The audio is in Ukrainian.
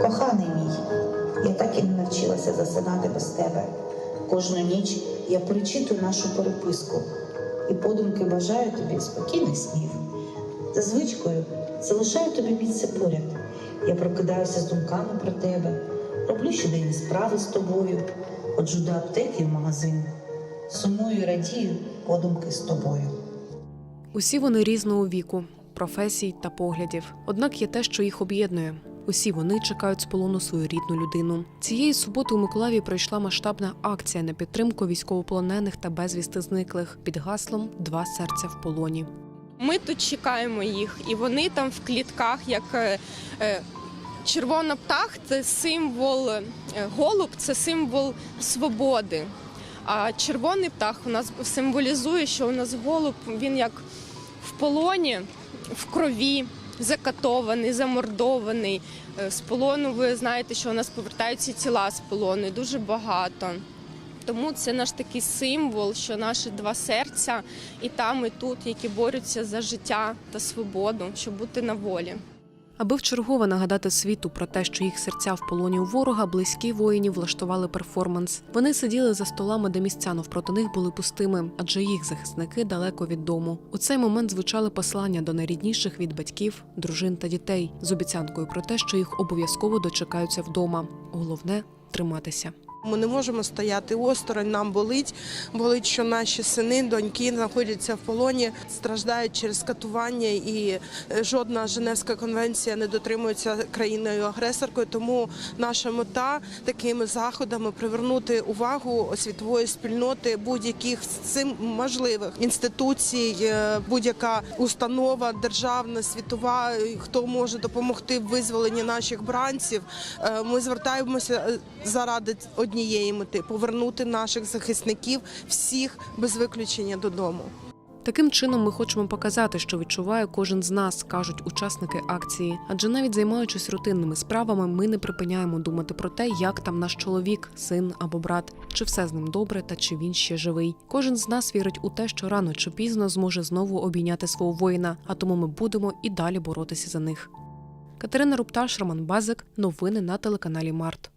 Коханий мій, я так і не навчилася засинати без тебе. Кожну ніч я перечитую нашу переписку і подумки бажаю тобі спокійних снів. За звичкою залишаю тобі місце поряд. Я прокидаюся з думками про тебе, роблю щоденні справи з тобою, ходжу до аптеки в магазин. Сумую і радію подумки з тобою. Усі вони різного віку, професій та поглядів. Однак є те, що їх об'єднує. Усі вони чекають з полону свою рідну людину. Цієї суботи у Миколаєві пройшла масштабна акція на підтримку військовополонених та безвісти зниклих під гаслом Два серця в полоні. Ми тут чекаємо їх, і вони там в клітках, як е, е, червона птах це символ е, голуб, це символ свободи. А червоний птах у нас символізує, що у нас голуб він як в полоні, в крові, закатований, замордований. Е, З полону ви знаєте, що у нас повертаються тіла з полону дуже багато. Тому це наш такий символ, що наші два серця і там, і тут, які борються за життя та свободу, щоб бути на волі. Аби вчергове нагадати світу про те, що їх серця в полоні у ворога, близькі воїнів влаштували перформанс. Вони сиділи за столами, де місця навпроти них були пустими, адже їх захисники далеко від дому. У цей момент звучали послання до найрідніших від батьків, дружин та дітей з обіцянкою про те, що їх обов'язково дочекаються вдома. Головне триматися. Ми не можемо стояти осторонь, нам болить. Болить, що наші сини, доньки знаходяться в полоні, страждають через катування, і е, жодна Женевська конвенція не дотримується країною-агресоркою. Тому наша мета такими заходами привернути увагу світової спільноти будь-яких з цим можливих інституцій, е, будь-яка установа державна, світова, е, хто може допомогти в визволенні наших бранців. Ми звертаємося заради однієї мети повернути наших захисників всіх без виключення додому. Таким чином, ми хочемо показати, що відчуває кожен з нас, кажуть учасники акції. Адже навіть займаючись рутинними справами, ми не припиняємо думати про те, як там наш чоловік, син або брат, чи все з ним добре та чи він ще живий. Кожен з нас вірить у те, що рано чи пізно зможе знову обійняти свого воїна, а тому ми будемо і далі боротися за них. Катерина Рупташ, Роман Базик. Новини на телеканалі Март.